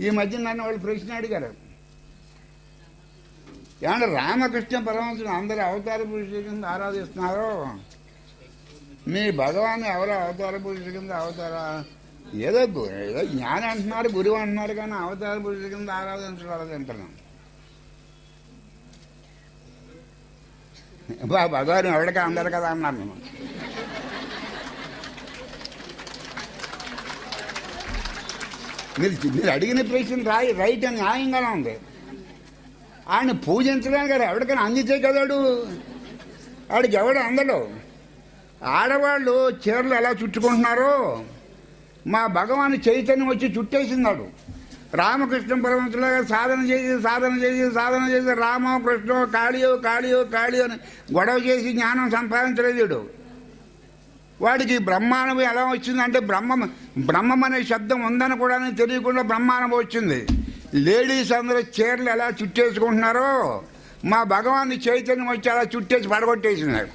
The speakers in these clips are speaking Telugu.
ఈ మధ్య నన్ను వాళ్ళు ప్రశ్న అడిగారు. ఏమన్నా రామకృష్ణ పరమహంసుని అందరు అవతార పురుషుల కింద ఆరాధిస్తున్నారు? మీ భగవాన్ ఎవరు అవతార పురుషుల కింద అవతారా? ఏదో ఏదో జ్ఞానం అంటున్నారు గురువు అంటున్నారు కానీ అవతార పురుషుల కింద ఆరాధించడం అంటున్నాను. బా భగవాన్ ఎవరికి అందరు కదా అన్నారు. నేను మీరు మీరు అడిగిన ప్రశ్న రాయి రైట్ అని న్యాయంగానే ఉంది. ఆయన పూజించడానికి కదా ఎవరికైనా అందితే కదాడు వాడికి ఎవడు అందడు? ఆడవాళ్ళు చీరలు ఎలా చుట్టుకుంటున్నారో మా భగవాన్ చైతన్యం వచ్చి చుట్టేసినాడు రామకృష్ణ పరమతులాగా సాధన చేసి సాధన చేసి సాధన చేసి రామో కృష్ణో కాళియో కాళియో కాళియో అని గొడవ చేసి జ్ఞానం సంపాదించలేదు వీడు. వాడికి బ్రహ్మాండం ఎలా వచ్చిందంటే బ్రహ్మం బ్రహ్మం అనే శబ్దం ఉందని కూడా తెలియకుండా బ్రహ్మాండం వచ్చింది. లేడీస్ అందరూ చీరలు ఎలా చుట్టేసుకుంటున్నారో మా భగవాన్ చైతన్యం వచ్చి అలా చుట్టేసి పడగొట్టేసినాడు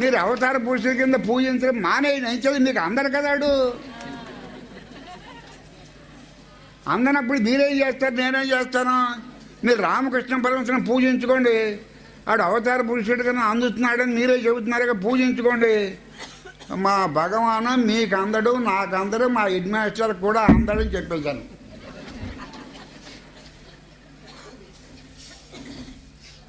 మీరు అవతార పురుషుల కింద పూజించడం మానేయి నచ్చదు మీకు అందరు కదాడు అందనప్పుడు మీరేం చేస్తారు నేనేం చేస్తాను? మీరు రామకృష్ణ పరమశివను పూజించుకోండి. ఆడు అవతార పురుషుడు కన్నా అందుతున్నాడని మీరే చెబుతున్నారు పూజించుకోండి. మా భగవాను మీకు అందడు నాకు అందడు మా హెడ్ మాస్టర్ కూడా అందడని చెప్పేశాను.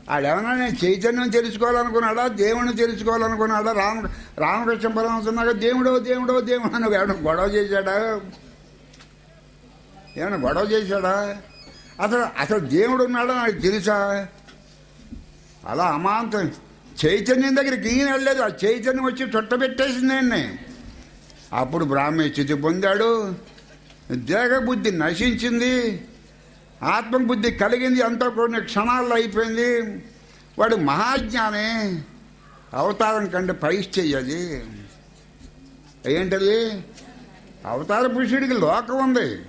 ఆడేమన్నా నేను చైతన్యం తెలుసుకోవాలనుకున్నాడా దేవుణ్ణి తెలుసుకోవాలనుకున్నాడా రామ రామకృష్ణ పరమహంసన్నాగా దేవుడో దేవుడో దేవుడు అని ఏమైనా గొడవ చేశాడా? ఏమైనా గొడవ చేశాడా? అసలు అసలు దేవుడు ఉన్నాడా నాకు తెలుసా? అలా అమాంతం. చైతన్యం దగ్గరికి ఈయన వెళ్ళలేదు. ఆ చైతన్యం వచ్చి చుట్టబెట్టేసింది ఆయన్ని. అప్పుడు బ్రాహ్మణ స్థితి పొందాడు. దేహబుద్ధి నశించింది. ఆత్మబుద్ధి కలిగింది. అంతా కొన్ని క్షణాల్లో అయిపోయింది. వాడు మహాజ్ఞానే. అవతారం కంటే పైస్థితి అది ఏంటది? అవతార పురుషుడికి లోకం ఉంది.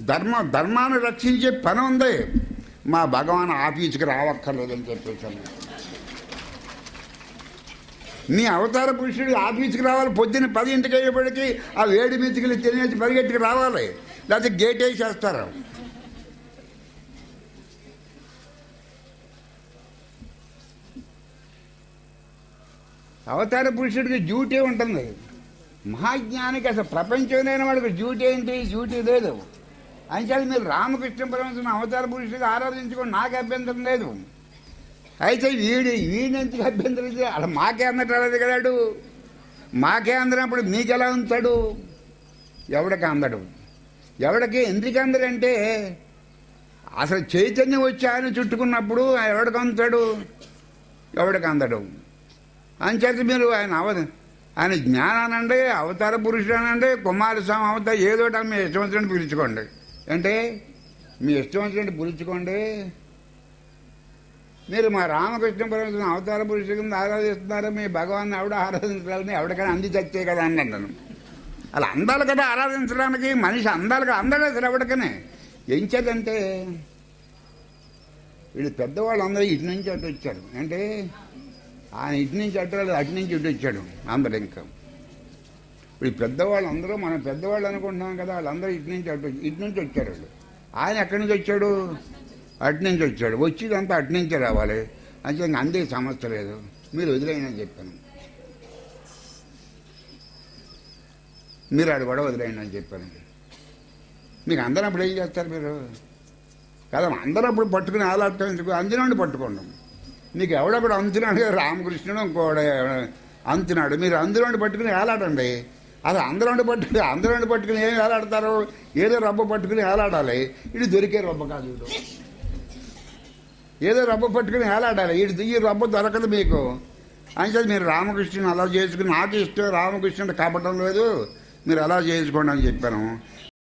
ధర్మ ధర్మాన్ని రక్షించే పని ఉంది. మా భగవాన్ ఆఫీస్కి రావక్కర్లేదని చెప్పేశాను మీ అవతార పురుషుడు ఆఫీస్కి రావాలి పొద్దున్న పది ఇంటికి అయ్యేపటికి ఆ వేడి మితికిలు తినేసి పరిగెట్టుకు రావాలి. లేకపోతే గేట్ వేసేస్తారు. అవతార పురుషుడికి డ్యూటీ ఉంటుంది. మహాజ్ఞానికి అసలు ప్రపంచం వాడికి డ్యూటీ ఏంటి? డ్యూటీ లేదు. అంచేది మీరు రామకృష్ణ పరమశివను అవతార పురుషుడిగా ఆరాధించుకోండి. నాకు అభ్యంతరం లేదు. అయితే వీడి వీడించి అభ్యంతరం లేదు. అలా మాకే అందటలేదు కదాడు మాకే అందనప్పుడు మీకు ఎలా ఉంచాడు ఎవడికి అందడు? ఎవడికి ఎందుకు అందడంటే అసలు చైతన్యం వచ్చి ఆయన చుట్టుకున్నప్పుడు ఎవడికి అందుతాడు ఎవడికి అందడు? అంచేత మీరు ఆయన అవ ఆయన జ్ఞానానండి అవతార పురుషుడు అనండి కుమారస్వామి అవతార ఏదో ఒకటి మీ ఇష్టం వచ్చినట్టు పిలుచుకోండి. అంటే మీ ఇష్టం వచ్చినట్టు పులుచుకోండి మీరు మా రామకృష్ణ పరమేశ్వరం అవతార పురుషుల కింద ఆరాధిస్తున్నారు మీ భగవాన్ని ఎవడ ఆరాధించాలని ఎవరికైనా అంది చచ్చే కదా అని అంటాను అలా అందాలి కదా ఆరాధించడానికి మనిషి అందాలి కదా అందలే ఎవరికనే ఏం చేద్దంటే వీళ్ళు పెద్దవాళ్ళు అందరూ ఇటు నుంచి అటు వచ్చారు. అంటే ఆయన ఇటు నుంచి అటు రాలేదు, అటు నుంచి ఇటు వచ్చాడు. అందరు ఇంకా ఇప్పుడు పెద్దవాళ్ళు అందరూ మనం పెద్దవాళ్ళు అనుకుంటున్నాం కదా వాళ్ళందరూ ఇటు నుంచి అటు ఇటు నుంచి వచ్చారు వాళ్ళు. ఆయన ఎక్కడి నుంచి వచ్చాడు? అటు నుంచి వచ్చాడు. వచ్చేదంతా అటు నుంచే రావాలి. అంటే ఇంక అందే సమస్య లేదు. మీరు వదిలేయనని చెప్పాను. మీరు ఆడు కూడా వదిలేయండి అని చెప్పాను. మీకు అందరప్పుడు ఏం చేస్తారు మీరు? కదా అందరప్పుడు పట్టుకుని ఆలాడటం ఎందుకు? అందినండి పట్టుకోండి. మీకు ఎవడప్పుడు అందినాడు రామకృష్ణుడు ఇంకోడ అంతున్నాడు మీరు అందులోని పట్టుకుని ఆలాటండి అది అందరం పట్టుకుని అందరం పట్టుకుని ఏం వేలాడతారు ఏదో రబ్బ పట్టుకుని వేలాడాలి ఇది దొరికే రబ్బ కాదు ఏదో రబ్బ పట్టుకుని వేలాడాలి ఇది ఈ రబ్బ దొరకదు మీకు. అంటే మీరు రామకృష్ణుని అలా చేసుకుని నాకు ఇష్టం రామకృష్ణుడు కాపటం లేదు. మీరు అలా చేసుకోండి అని చెప్పాను.